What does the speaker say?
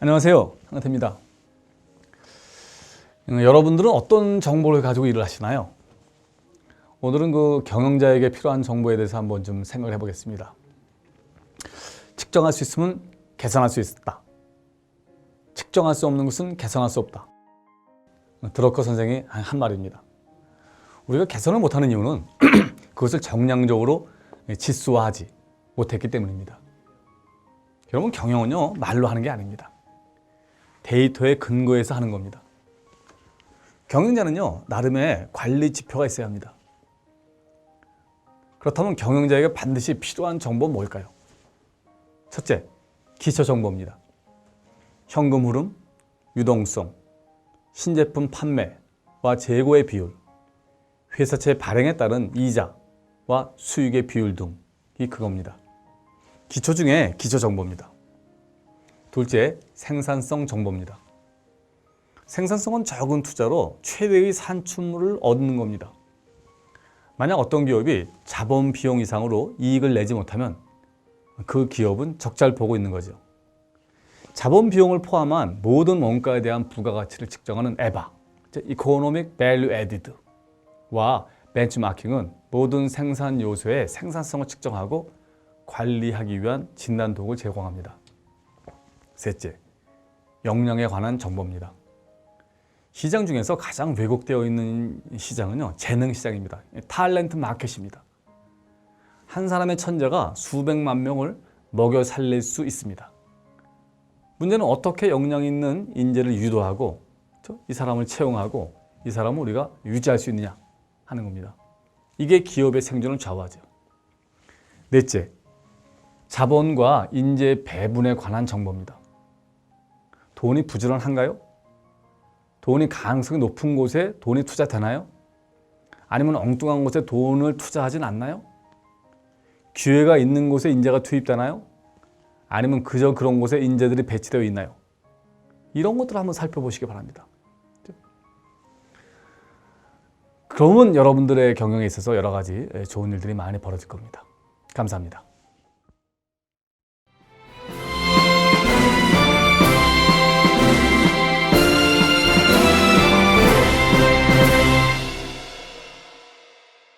안녕하세요. 황태입니다. 음, 여러분들은 어떤 정보를 가지고 일을 하시나요? 오늘은 그 경영자에게 필요한 정보에 대해서 한번 좀 생각을 해보겠습니다. 측정할 수 있으면 계산할 수 있다. 측정할 수 없는 것은 계산할 수 없다. 드러커 선생이 한 말입니다. 우리가 개선을 못하는 이유는 그것을 정량적으로 지수화하지 못했기 때문입니다. 여러분 경영은요 말로 하는 게 아닙니다. 데이터에 근거해서 하는 겁니다. 경영자는요 나름의 관리 지표가 있어야 합니다. 그렇다면 경영자에게 반드시 필요한 정보는 뭘까요? 첫째, 기초 정보입니다. 현금 흐름, 유동성, 신제품 판매와 재고의 비율, 회사채 발행에 따른 이자와 수익의 비율 등이 그겁니다. 기초 중에 기초 정보입니다. 둘째, 생산성 정보입니다. 생산성은 적은 투자로 최대의 산출물을 얻는 겁니다. 만약 어떤 기업이 자본 비용 이상으로 이익을 내지 못하면 그 기업은 적자를 보고 있는 거죠. 자본 비용을 포함한 모든 원가에 대한 부가가치를 측정하는 에바, Economic Value Added와 벤치마킹은 모든 생산 요소의 생산성을 측정하고 관리하기 위한 진단 도구를 제공합니다. 셋째, 역량에 관한 정보입니다. 시장 중에서 가장 왜곡되어 있는 시장은요, 재능 시장입니다. 탤런트 마켓입니다. 한 사람의 천재가 수백만 명을 먹여 살릴 수 있습니다. 문제는 어떻게 역량 있는 인재를 유도하고 이 사람을 채용하고 이 사람을 우리가 유지할 수 있느냐 하는 겁니다. 이게 기업의 생존을 좌우하죠. 넷째, 자본과 인재 배분에 관한 정보입니다. 돈이 부지런한가요? 돈이 가능성이 높은 곳에 돈이 투자되나요? 아니면 엉뚱한 곳에 돈을 투자하진 않나요? 기회가 있는 곳에 인재가 투입되나요? 아니면 그저 그런 곳에 인재들이 배치되어 있나요? 이런 것들을 한번 살펴보시기 바랍니다. 그러면 여러분들의 경영에 있어서 여러 가지 좋은 일들이 많이 벌어질 겁니다. 감사합니다.